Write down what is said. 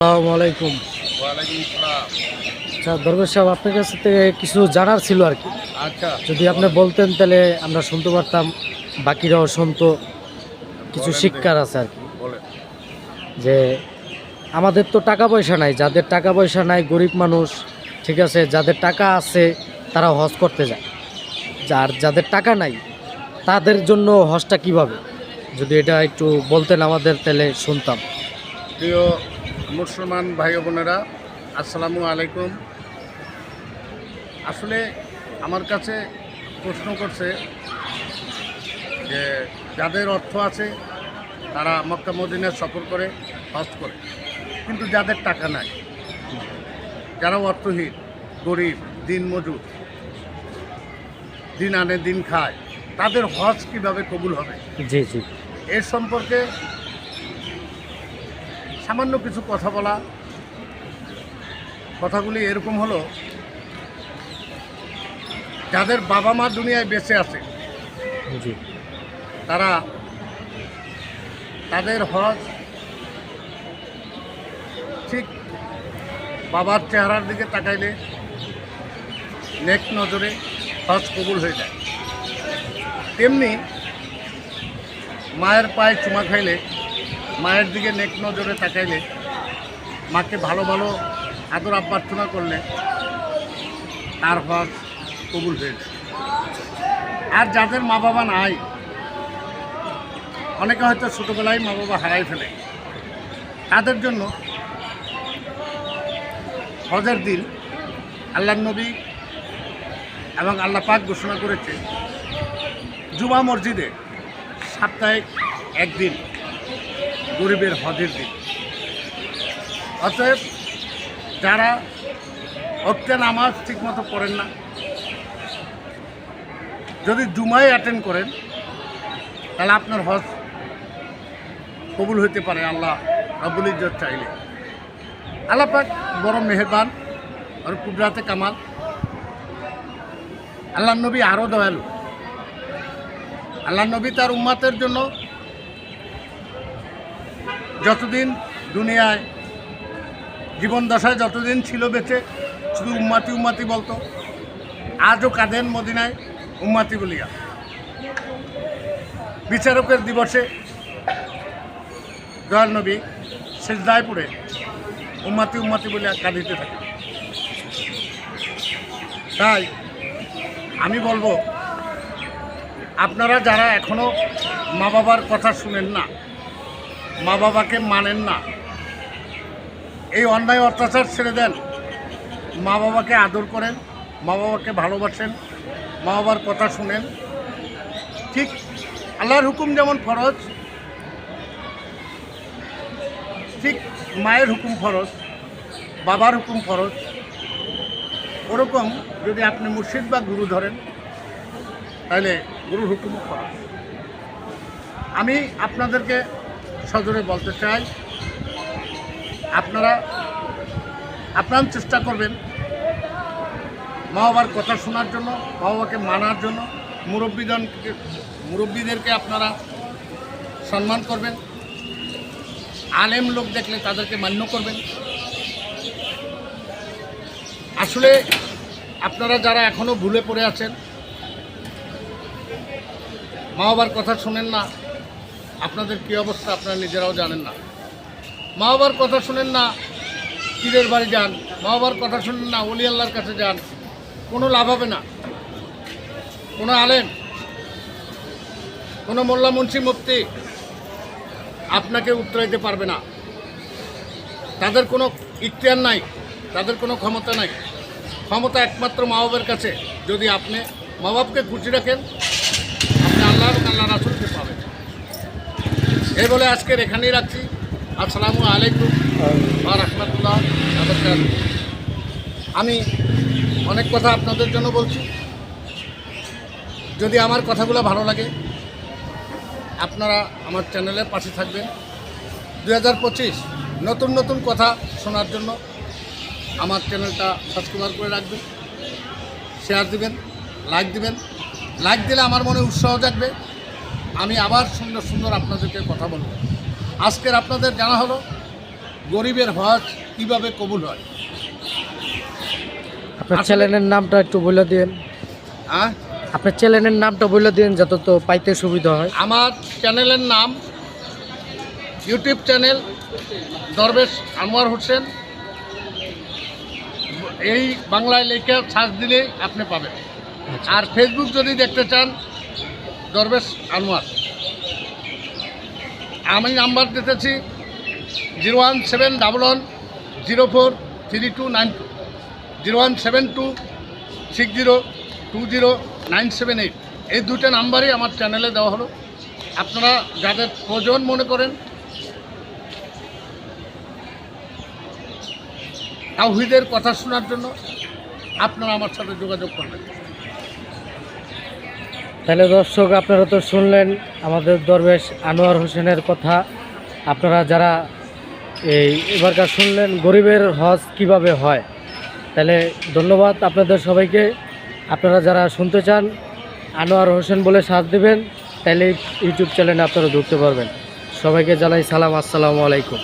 আসসালামু আলাইকুম। আচ্ছা দরবেশ সাহেব আপনার কাছ থেকে কিছু জানার ছিল আর কি? আচ্ছা। যদি আপনি বলতেন তাহলে আমরা শুনতে পারতাম বাকিরাও শুনতো কিছু শিক্ষার আছে আর কি। যে আমাদের তো টাকা পয়সা নাই যাদের টাকা পয়সা নাই গরিব মানুষ ঠিক আছে যাদের টাকা আছে তারা হজ করতে যায়। যার যাদের টাকা নাই তাদের জন্য হজটা কীভাবে? যদি এটা একটু বলতেন আমাদের তাহলে শুনতাম। প্রিয় মুসলমান ভাই বোনেরা আসসালামু আলাইকুম। আসলে আমার কাছে প্রশ্ন করছে যে যাদের অর্থ আছে তারা মক্কা মদিনা সফর করে হজ করে কিন্তু যাদের টাকা নাই যারা অর্থহীন গরিব দিন মজুর দিন আনে দিন খায় তাদের হজ কীভাবে কবুল হবে? জি জি। এর সম্পর্কে সামান্য কিছু কথা বলা। কথাগুলি এরকম হলো যাদের বাবা মা দুনিয়ায় বেঁচে আছে তারা তাদের হজ ঠিক বাবার চেহারার দিকে তাকাইলে নেক নজরে হজ কবুল হয়ে যায়। তেমনি মায়ের পায়ে চুমা খাইলে মায়ের দিকে নেক নজরে তাকাইলে, মাকে ভালো ভালো আদর অভ্যর্থনা করলে তার হজ কবুল হয়ে যায়। আর যাদের মা বাবা নাই, অনেকে হয়তো ছোটোবেলায় মা বাবা হারাই ফেলে। তাদের জন্য হজের দিন আল্লাহ নবী এবং আল্লাহ পাক ঘোষণা করেছে জুমা মসজিদে সাপ্তাহিক একদিন। গরিবের হজের দিন। অতএব যারা অক্টে নামাজ ঠিকমতো পড়েন না, যদি জুমায় অ্যাটেন্ড করেন, তাহলে আপনার হজ কবুল হইতে পারে আল্লাহ রব্বুল ইজ্জত চাইলে। আল্লাহ পাক বড় মেহেরবান আর কুবরাতে কামাল। আল্লাহ নবী আরও দয়ালু। আল্লাহ নবী তার উম্মাতের জন্য যতদিন দুনিয়ায় জীবন দশায় যতদিন ছিল বেঁচে, শুধু উম্মাতি উম্মাতি বলতো, আজও কাঁদেন মদিনায় উম্মাতি বলিয়া। বিচারকের দিবসে দয়াল নবী সেজদায় পড়ে উম্মাতি উম্মাতি বলিয়া কাঁদিতে থাকে। তাই আমি বলব, আপনারা যারা এখনও মা বাবার কথা শুনেন না মা বাবাকে মানেন না। এই অন্যায় অত্যাচার ছেড়ে দেন। মা বাবাকে আদর করেন, মা বাবাকে ভালোবাসেন, মা বাবার কথা শুনেন। ঠিক আল্লাহর হুকুম যেমন ফরজ, ঠিক মায়ের হুকুম ফরজ, বাবার হুকুম ফরজ। ওরকম যদি আপনি মুর্শিদ বা গুরু ধরেন, তাহলে গুরুর হুকুমও ফরজ। আমি আপনাদেরকে সজোরে বলতে চাই, আপনারা আপ্রাণ চেষ্টা করবেন মা বাবার কথা শোনার জন্য মা বাবাকে মানার জন্য মুরব্বীদেরকে মুরব্বীদেরকে আপনারা সম্মান করবেন, আলেম লোক দেখলে তাদেরকে মান্য করবেন। আসলে আপনারা যারা এখনও ভুলে পড়ে আছেন মা বাবার কথা শোনেন না আপনাদের কী অবস্থা আপনারা নিজেরাও জানেন না। মা বাবার কথা শুনেন না, পীরের বাড়ি যান। মা বাবার কথা শুনেন না অলি আল্লাহর কাছে যান। কোনো লাভ হবে না। কোনো আলেন কোনো মোল্লা মুন্সি মুক্তি আপনাকে উত্তরাইতে পারবে না। তাদের কোনো ইখতিয়ার নাই, তাদের কোনো ক্ষমতা নাই। ক্ষমতা একমাত্র মা বাবার কাছে। যদি আপনি মা বাপকে খুশি রাখেন আপনি আল্লাহ এবং আল্লাহ রাসুলকে পাবেন এই বলে আজকের এখানেই রাখছি। আসসালামু আলাইকুম। বা রহমতুল্লাহ। আমি অনেক কথা আপনাদের জন্য বলছি। যদি আমার কথাগুলো ভালো লাগে, আপনারা আমার চ্যানেলের পাশে থাকবেন। দু হাজার পঁচিশ নতুন নতুন কথা শোনার জন্য আমার চ্যানেলটা সাবস্ক্রাইব করে রাখবেন। শেয়ার দিবেন, লাইক দিবেন। লাইক দিলে আমার মনে উৎসাহ জাগবে। আমি আবার সুন্দর সুন্দর আপনাদেরকে কথা বলব। আজকের আপনাদের জানা হলো গরিবের হজ কীভাবে কবুল হয়। আপনার চ্যানেলের নামটা একটু বলে দিন হ্যাঁ? আপনার চ্যানেলের নামটা বলে দিন যাতে তো পাইতে সুবিধা হয়। আমার চ্যানেলের নাম ইউটিউব চ্যানেল দরবেশ আনোয়ার হোসেন। এই বাংলায় লেখা সার্চ দিলেই আপনি পাবেন। আচ্ছা। আর ফেসবুক যদি দেখতে চান দরবেশ আনোয়ার। আমি নাম্বার দিতেছি zero one seven double one zero four three two nine two. Zero one seven two six zero two zero nine seven eight. এই দুটো নাম্বারই আমার চ্যানেলে দেওয়া হলো। আপনারা যাদের প্রয়োজন মনে করেন, তাওহিদের কথা শোনার জন্য আপনারা আমার সাথে যোগাযোগ করবেন। তাহলে দর্শক, আপনারা তো শুনলেন আমাদের দরবেশ আনোয়ার হোসেনের কথা। আপনারা যারা এই এবারকার শুনলেন গরিবের হজ কীভাবে হয়, তাহলে ধন্যবাদ আপনাদের সবাইকে। আপনারা যারা শুনতে চান, আনোয়ার হোসেন বলে সাথ দেবেন, তাহলে ইউটিউব চ্যানেলে আপনারা ঢুকতে পারবেন। সবাইকে জানাই সালাম, আসসালামু আলাইকুম।